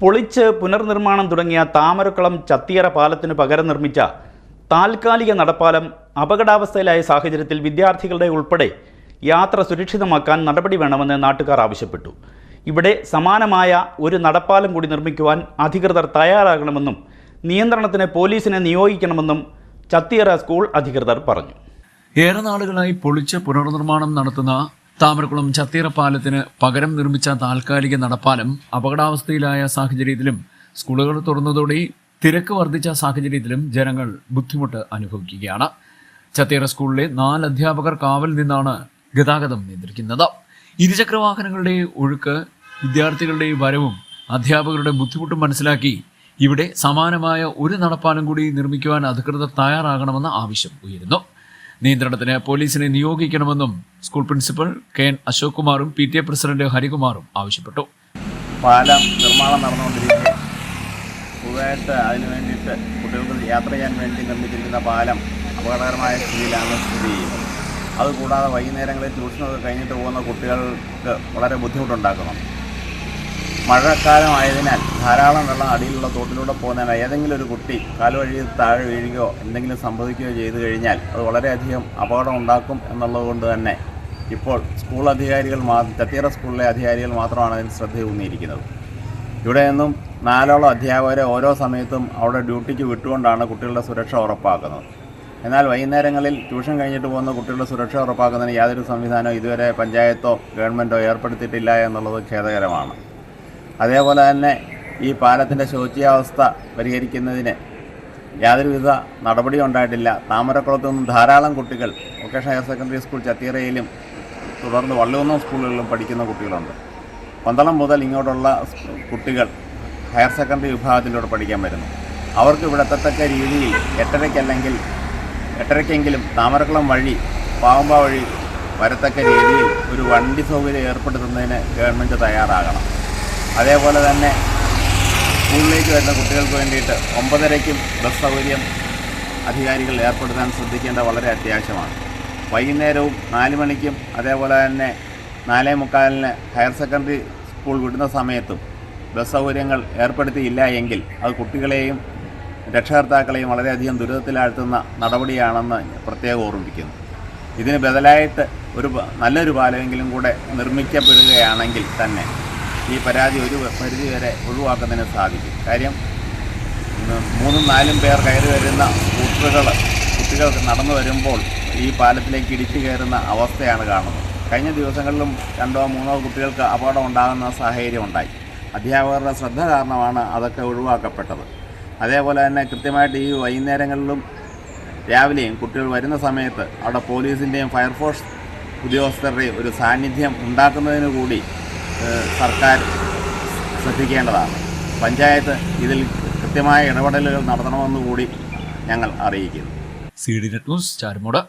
പൊളിച്ച് പുനർനിർമ്മാണം തുടങ്ങിയ താമരക്കുളം ചത്തിയറ പാലത്തിനു പകരം നിർമ്മിച്ച താൽക്കാലിക നടപ്പാലം അപകടാവസ്ഥയിലായ സാഹചര്യത്തിൽ വിദ്യാർത്ഥികളുടെ ഉൾപ്പെടെ യാത്ര സുരക്ഷിതമാക്കാൻ നടപടി വേണമെന്ന് നാട്ടുകാർ ആവശ്യപ്പെട്ടു. ഇവിടെ സമാനമായ ഒരു നടപ്പാലം കൂടി നിർമ്മിക്കുവാൻ അധികൃതർ തയ്യാറാകണമെന്നും നിയന്ത്രണത്തിന് പോലീസിനെ നിയോഗിക്കണമെന്നും ചത്തിയറ സ്കൂൾ അധികൃതർ പറഞ്ഞു. ഏറെ നാളുകളായി പൊളിച്ച പുനർനിർമ്മാണം നടത്തുന്ന താമരക്കുളം ചത്തീറ പാലത്തിന് പകരം നിർമ്മിച്ച താൽക്കാലിക നടപ്പാലം അപകടാവസ്ഥയിലായ സാഹചര്യത്തിലും സ്കൂളുകൾ തുറന്നതോടെ തിരക്ക് വർദ്ധിച്ച സാഹചര്യത്തിലും ജനങ്ങൾ ബുദ്ധിമുട്ട് അനുഭവിക്കുകയാണ്. ചത്തീറ സ്കൂളിലെ നാല് അധ്യാപകർ കാവൽ നിന്നാണ് ഗതാഗതം നിയന്ത്രിക്കുന്നത്. ഇരുചക്ര വാഹനങ്ങളുടെ ഒഴുക്ക് വിദ്യാർത്ഥികളുടെ വരവും അധ്യാപകരുടെ ബുദ്ധിമുട്ടും മനസ്സിലാക്കി ഇവിടെ സമാനമായ ഒരു നടപ്പാലം കൂടി നിർമ്മിക്കുവാൻ അധികൃതർ തയ്യാറാകണമെന്ന ആവശ്യം ഉയരുന്നു. നിയന്ത്രണത്തിന് പോലീസിനെ നിയോഗിക്കണമെന്നും school principal K N Ashok കുമാറും പി ടി എ പ്രസിഡന്റ് ഹരികുമാറും ആവശ്യപ്പെട്ടു. പാലം നിർമ്മാണം നടന്നുകൊണ്ടിരിക്കുക പുതുതായിട്ട് അതിന് വേണ്ടിയിട്ട് കുട്ടികൾക്ക് യാത്ര ചെയ്യാൻ വേണ്ടി നിർമ്മിച്ചിരിക്കുന്ന പാലം അപകടകരമായ സ്ഥിതിയിലാണ് സ്ഥിതി അതുകൂടാതെ വൈകുന്നേരങ്ങളിൽ ട്യൂഷനൊക്കെ കഴിഞ്ഞിട്ട് പോകുന്ന കുട്ടികൾക്ക് വളരെ ബുദ്ധിമുട്ടുണ്ടാക്കുന്നു. മഴക്കാലമായതിനാൽ ധാരാളം വെള്ളം അടിയിലുള്ള തോട്ടിലൂടെ പോകുന്ന ഏതെങ്കിലും ഒരു കുട്ടി കാലുവഴി താഴെ വീഴുകയോ എന്തെങ്കിലും സംഭവിക്കുകയോ ചെയ്തു കഴിഞ്ഞാൽ അത് വളരെയധികം അപകടം ഉണ്ടാക്കും എന്നുള്ളതുകൊണ്ട് തന്നെ ഇപ്പോൾ സ്കൂൾ അധികാരികൾ മാ ചത്തീറ സ്കൂളിലെ അധികാരികൾ മാത്രമാണ് അതിന് ശ്രദ്ധയൂന്നിയിരിക്കുന്നത്. ഇവിടെ നിന്നും നാലോളം അധ്യാപകരെ ഓരോ സമയത്തും അവിടെ ഡ്യൂട്ടിക്ക് വിട്ടുകൊണ്ടാണ് കുട്ടികളുടെ സുരക്ഷ ഉറപ്പാക്കുന്നത്. എന്നാൽ വൈകുന്നേരങ്ങളിൽ ട്യൂഷൻ കഴിഞ്ഞിട്ട് പോകുന്ന കുട്ടികളുടെ സുരക്ഷ ഉറപ്പാക്കുന്നതിന് യാതൊരു സംവിധാനവും ഇതുവരെ പഞ്ചായത്തോ ഗവൺമെന്റോ ഏർപ്പെടുത്തിയിട്ടില്ല എന്നുള്ളത് ഖേദകരമാണ്. അതേപോലെ തന്നെ ഈ പാലത്തിന്റെ ശോച്യാവസ്ഥ പരിഹരിക്കുന്നതിന് യാതൊരുവിധ നടപടിയും ഉണ്ടായിട്ടില്ല. താമരക്കുളത്തു നിന്നും ധാരാളം കുട്ടികൾ വൊക്കേഷണൽ ഹയർ സെക്കൻഡറി സ്കൂൾ ചത്തീറയിലും തുടർന്ന് വള്ളുകുന്നം സ്കൂളുകളിലും പഠിക്കുന്ന കുട്ടികളുണ്ട്. പന്തളം മുതൽ ഇങ്ങോട്ടുള്ള കുട്ടികൾ ഹയർ സെക്കൻഡറി വിഭാഗത്തിലൂടെ പഠിക്കാൻ വരുന്നു. അവർക്ക് ഇവിടെ എത്തത്തക്ക രീതിയിൽ എട്ടരയ്ക്കല്ലെങ്കിൽ എട്ടരയ്ക്കെങ്കിലും താമരക്കുളം വഴി പാവമ്പ വഴി വരത്തക്ക രീതിയിൽ ഒരു വണ്ടി സൗകര്യം ഏർപ്പെടുത്തുന്നതിന് ഗവൺമെന്റ് തയ്യാറാകണം. അതേപോലെ തന്നെ സ്കൂളിലേക്ക് വരുന്ന കുട്ടികൾക്ക് വേണ്ടിയിട്ട് ഒമ്പതരയ്ക്കും ബസ് സൗകര്യം അധികാരികൾ ഏർപ്പെടുത്താൻ ശ്രദ്ധിക്കേണ്ട വളരെ അത്യാവശ്യമാണ്. വൈകുന്നേരവും നാല് മണിക്കും അതേപോലെ തന്നെ നാലേ മുക്കാലിന് ഹയർ സെക്കൻഡറി സ്കൂൾ വിടുന്ന സമയത്തും ബസ് സൗകര്യങ്ങൾ ഏർപ്പെടുത്തിയില്ല എങ്കിൽ അത് കുട്ടികളെയും രക്ഷകർത്താക്കളെയും വളരെയധികം ദുരിതത്തിലാഴ്ത്തുന്ന നടപടിയാണെന്ന് പ്രത്യേകം ഓർമ്മിപ്പിക്കുന്നു. ഇതിന് ബദലായിട്ട് ഒരു നല്ലൊരു പാലമെങ്കിലും കൂടെ നിർമ്മിക്കപ്പെടുകയാണെങ്കിൽ തന്നെ ഈ പരാതി ഒരു പരിധി വരെ ഒഴിവാക്കുന്നതിന് സാധിക്കും. കാര്യം മൂന്നും നാലും പേർ കയറി വരുന്ന സ്കൂട്ടറുകൾ കുട്ടികൾ നടന്നു വരുമ്പോൾ ഈ പാലത്തിലേക്ക് ഇടിച്ചു കയറുന്ന അവസ്ഥയാണ് കാണുന്നത്. കഴിഞ്ഞ ദിവസങ്ങളിലും രണ്ടോ മൂന്നോ കുട്ടികൾക്ക് അപകടം ഉണ്ടാകുന്ന സാഹചര്യം ഉണ്ടായി. അധ്യാപകരുടെ ശ്രദ്ധ കാരണമാണ് അതൊക്കെ ഒഴിവാക്കപ്പെട്ടത്. അതേപോലെ തന്നെ കൃത്യമായിട്ട് ഈ വൈകുന്നേരങ്ങളിലും രാവിലെയും കുട്ടികൾ വരുന്ന സമയത്ത് അവിടെ പോലീസിന്റെയും ഫയർഫോഴ്സ് ഉദ്യോഗസ്ഥരുടെയും ഒരു സാന്നിധ്യം ഉണ്ടാക്കുന്നതിന് കൂടി സർക്കാർ ശ്രദ്ധിക്കേണ്ടതാണ്. പഞ്ചായത്ത് ഇതിൽ കൃത്യമായ ഇടപെടലുകൾ നടത്തണമെന്ന് കൂടി ഞങ്ങൾ അറിയിക്കുന്നു. C D news Charummood.